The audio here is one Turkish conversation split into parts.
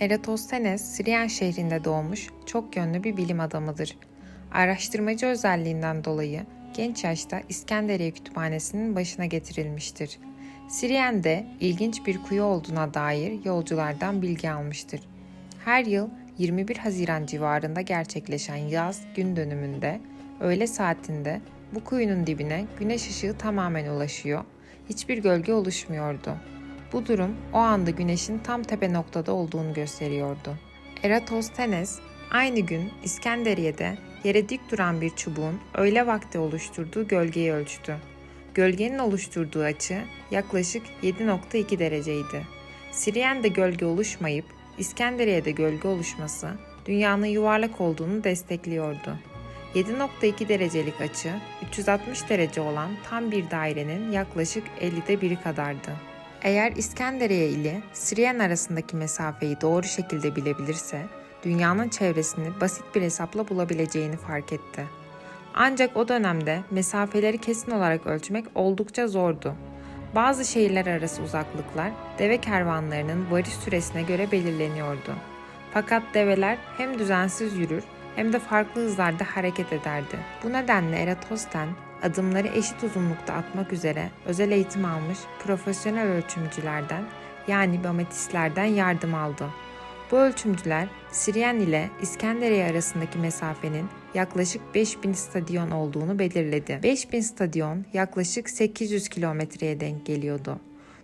Eratosthenes, Sirian şehrinde doğmuş çok yönlü bir bilim adamıdır. Araştırmacı özelliğinden dolayı genç yaşta İskenderiye Kütüphanesi'nin başına getirilmiştir. Sirien'de ilginç bir kuyu olduğuna dair yolculardan bilgi almıştır. Her yıl 21 Haziran civarında gerçekleşen yaz gün dönümünde öğle saatinde bu kuyunun dibine güneş ışığı tamamen ulaşıyor. Hiçbir gölge oluşmuyordu. Bu durum o anda güneşin tam tepe noktada olduğunu gösteriyordu. Eratosthenes aynı gün İskenderiye'de yere dik duran bir çubuğun öğle vakti oluşturduğu gölgeyi ölçtü. Gölgenin oluşturduğu açı yaklaşık 7.2 dereceydi. Siriyen'de gölge oluşmayıp İskenderiye'de gölge oluşması dünyanın yuvarlak olduğunu destekliyordu. 7.2 derecelik açı 360 derece olan tam bir dairenin yaklaşık 50'de biri kadardı. Eğer İskenderiye ile Siriyen arasındaki mesafeyi doğru şekilde bilebilirse, dünyanın çevresini basit bir hesapla bulabileceğini fark etti. Ancak o dönemde mesafeleri kesin olarak ölçmek oldukça zordu. Bazı şehirler arası uzaklıklar deve kervanlarının varış süresine göre belirleniyordu. Fakat develer hem düzensiz yürür hem de farklı hızlarda hareket ederdi. Bu nedenle Eratosthenes adımları eşit uzunlukta atmak üzere özel eğitim almış profesyonel ölçümcülerden yani bametistlerden yardım aldı. Bu ölçümcüler Siriyen ile İskenderiye arasındaki mesafenin yaklaşık 5000 stadyon olduğunu belirledi. 5000 stadyon yaklaşık 800 kilometreye denk geliyordu.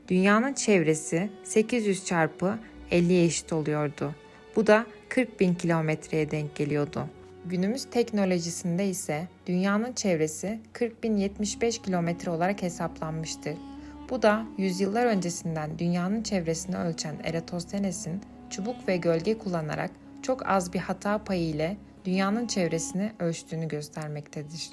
Dünyanın çevresi 800 çarpı 50'ye eşit oluyordu. Bu da 40 bin kilometreye denk geliyordu. Günümüz teknolojisinde ise dünyanın çevresi 40.075 kilometre olarak hesaplanmıştır. Bu da yüzyıllar öncesinden dünyanın çevresini ölçen Eratosthenes'in çubuk ve gölge kullanarak çok az bir hata payı ile dünyanın çevresini ölçtüğünü göstermektedir.